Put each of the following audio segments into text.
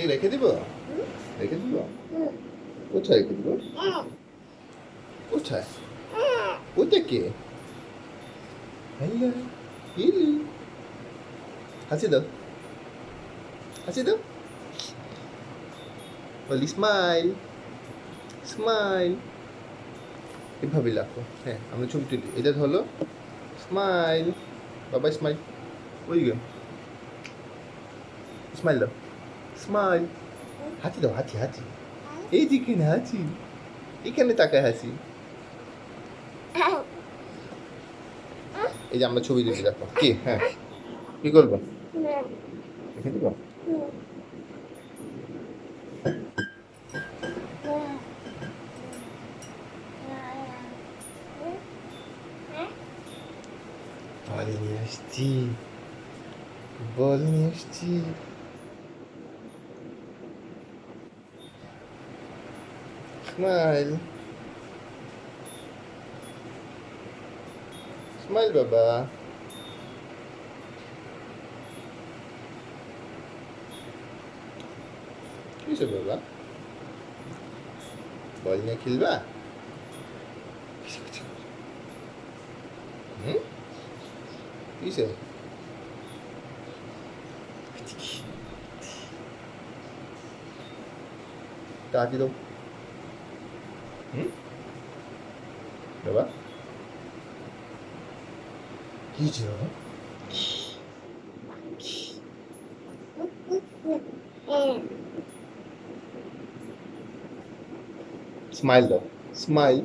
এই রেখে দিব? রেখে দিব? কোথায় রেখে দিব? কোথায়? ওইটা কে? হ্যালো ইলু হাসি দাও। হাসি দাও। বলি স্মাইল স্মাইল এভাবে রাখো হ্যাঁ আমরা ছবি তুলি এটা হলো স্মাইল বাবা স্মাইল ওই গে। স্মাইল দাও। স্মাইল হাসি দাও হাসি হাসি এই যেখানে হাসি এখানে তাকায় হাসি এই যে আমরা ছবি তুলি দেখো। কি? হ্যাঁ। কি করব? রেখে নিয়ে আসছি, বল নিয়ে আসছি স্মাইল স্মাইল বাবা বল নিয়ে খেলবা হুম কি হয়েছে টাকি দাও হুম বাবা? কি স্মাইল দাও। স্মাইল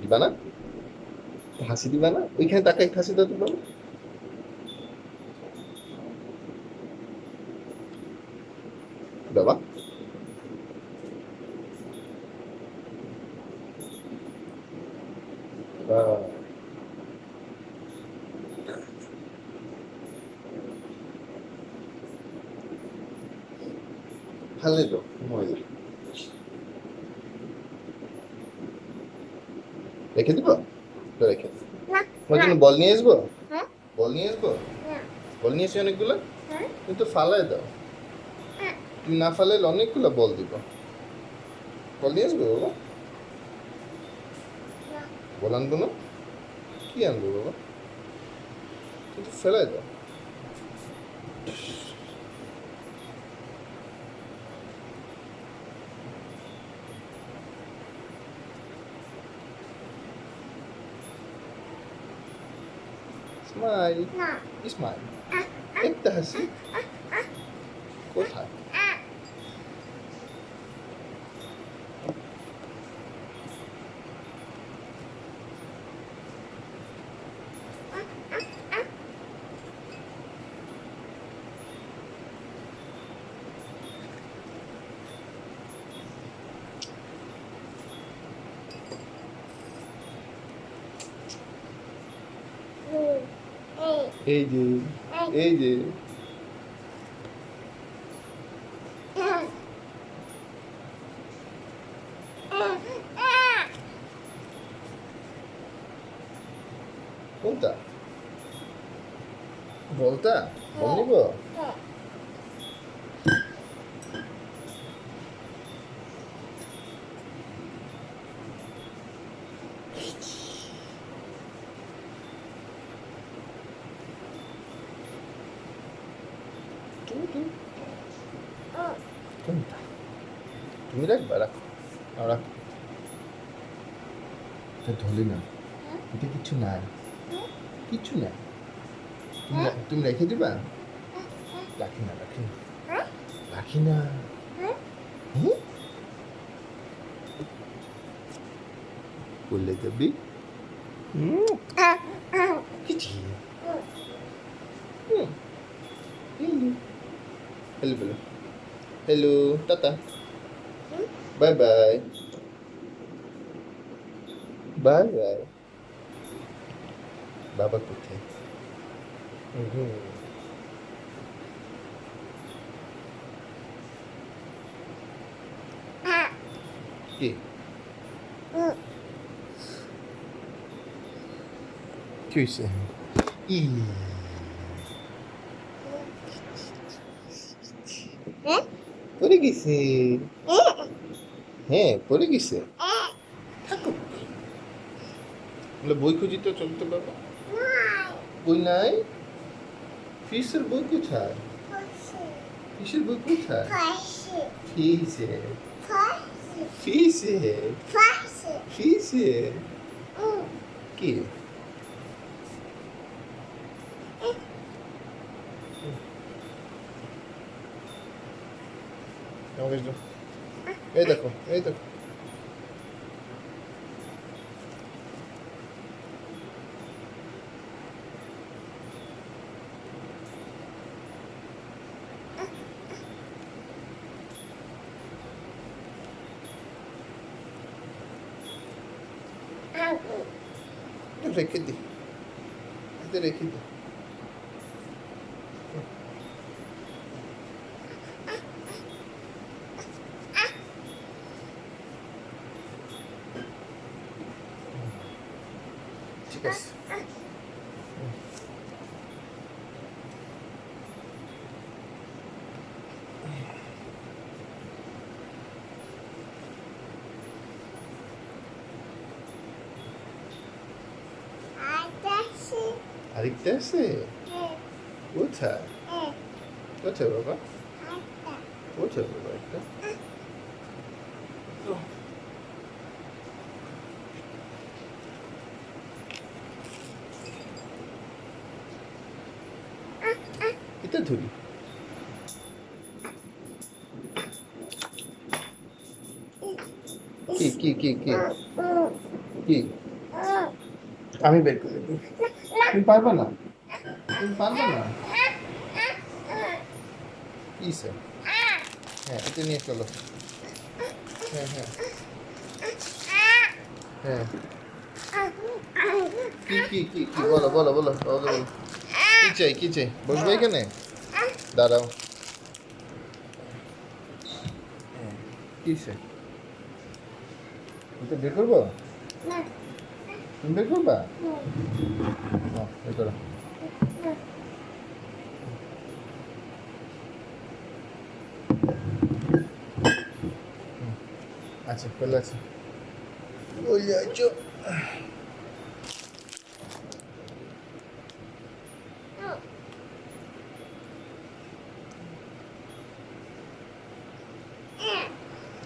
দিবা না? হাসি দিবা না? ওইখানে তাকে হাসি দাও তো বাবা। তো মজা রেখে দিব রেখে জন্য বল নিয়ে আসব? বল নিয়ে আসব না। বল নিয়ে আসি অনেকগুলো হ্যাঁ? তুমি তো ফালাই দাও। তুমি না ফালাইলে অনেকগুলো বল দিব বল নিয়ে আসব বাবা বল আনব না কি আনব বাবা তুমি ফেলাই দাও স্মাইল না স্মাইল একটা হাসি কোথায় এই এই যে এই যে কোনটা বলটা বল নিব তুমি তুমি কোনটা তুমি রাখবা রাখো নাও রাখো এটা ধরলি না এটা কিছু নাই কিছু নাই তুমি রা- তুমি রেখে দিবা রাখি না রাখি না রাখি না হুম? বললে যাবি হুম কিছু হুম হ্যালো বলো hello tata bye bye bye bye বাবা কোথায় হুম কি কি হয়েছে ই হ্যাঁ পড়ে গেছে হ্যাঁ পড়ে গেছে। থাকুক। বই খুঁজি তো চলতে বাবা। বই নাই? ফিসের বই কোথায়? ফিসের বই কোথায়? ফাঁসি। ফিসে। ফাঁসি। কি? আমাকে একটু- এই দেখো এই দেখো আগুন একটু রেখে দি এতে রেখে দি ঠিক আছে আকাশে আরেকটা আছে হ্যাঁ কোথায় হ্যাঁ কোথায় বাবা আটা কোথায় একটা ধরি। কি কি কি কি? কি? আমি বের করে দিই তুমি পারবে না? তুমি পারবে না? কি স্যার হ্যাঁ এটা নিয়ে চলো। হ্যাঁ হ্যাঁ। হ্যাঁ। কি কি কি কি? বলো বলো বলো বলো। কি চাই কি চাই? বসবে এখানে? দাঁড়াও। কি স্যার এটা বের করব? না। তুমি বের করবা? বের করো। আচ্ছা খোলা আছে ওই যাচ্ছো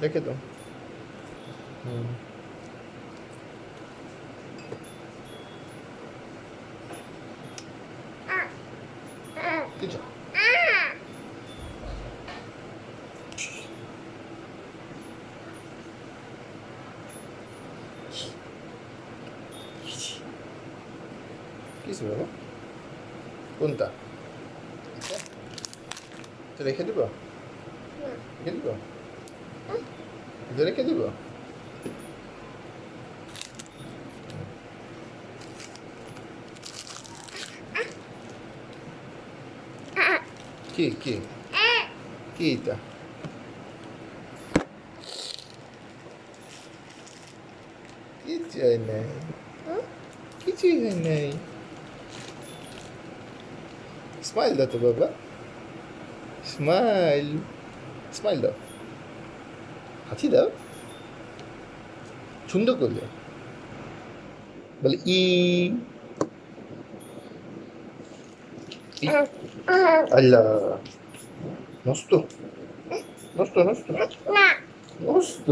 রেখে দাও। হুম। কিছু কিছু বাবা? কোনটা? রেখে দিব? রেখে দিব? রেখে দিব? কি কি? কি এটা? কিছু হয় নাই। কিছুই নাই। স্মাইল দাও তো বাবা। স্মাইল স্মাইল দাও। দাও সুন্দর করলে। বলে, ই। আল্লাহ। নষ্ট নষ্ট নষ্ট নষ্ট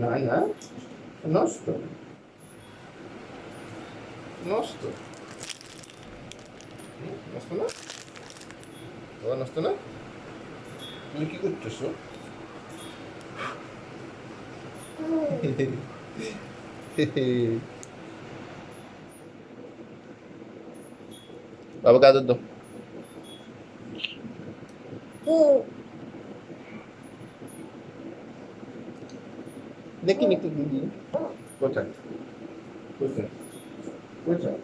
না না। নষ্ট নষ্ট নষ্ট না? নষ্ট না? তুমি কি করতেছো? বাবা কাদের দাও হুম দেখি একটু দিদি কোথায় কোথায় কোথায়